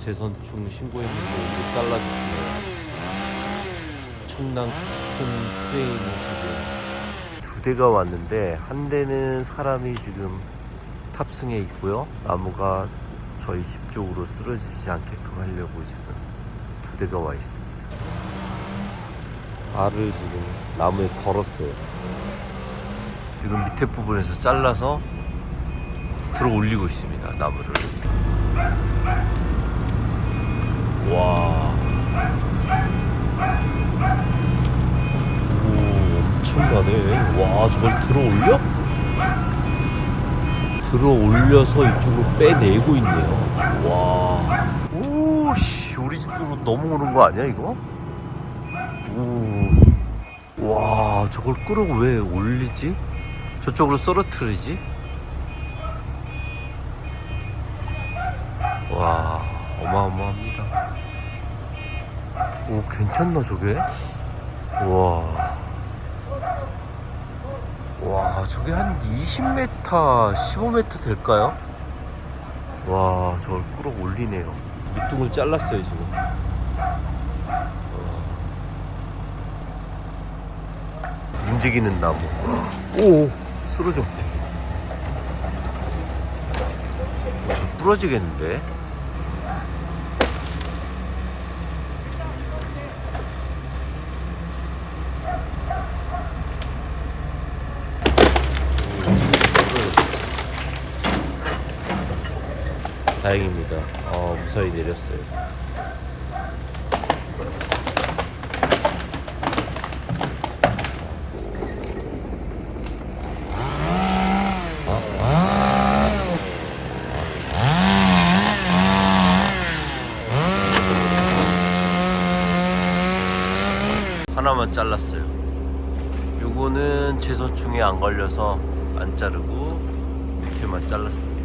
재선충 신고했는데 이거 잘라주시네요. 청랑 큰 크레인이 지금 두 대가 왔는데 한 대는 사람이 지금 탑승해 있고요. 나무가 저희 집 쪽으로 쓰러지지 않게끔 하려고 지금 두 대가 와 있습니다. 알을 지금 나무에 걸었어요. 지금 밑에 부분에서 잘라서 들어 올리고 있습니다. 나무를. 와. 오, 엄청나네. 와, 저걸 들어 올려? 들어 올려서 이쪽으로 빼내고 있네요. 와. 오, 씨, 우리 집으로 넘어오는 거 아니야, 이거? 오. 와, 저걸 끌어 왜 올리지? 저쪽으로 썰어트리지? 와, 어마어마합니다. 오, 괜찮나, 저게? 와. 와, 저게 한 20m, 15m 될까요? 와, 저걸 끌어 올리네요. 밑둥을 잘랐어요, 지금. 와. 움직이는 나무. 오, 쓰러져. 어, 저 부러지겠는데? 다행입니다. 어, 무사히 내렸어요. 하나만 잘랐어요. 요거는 제서충에 안 걸려서 안 자르고 밑에만 잘랐습니다.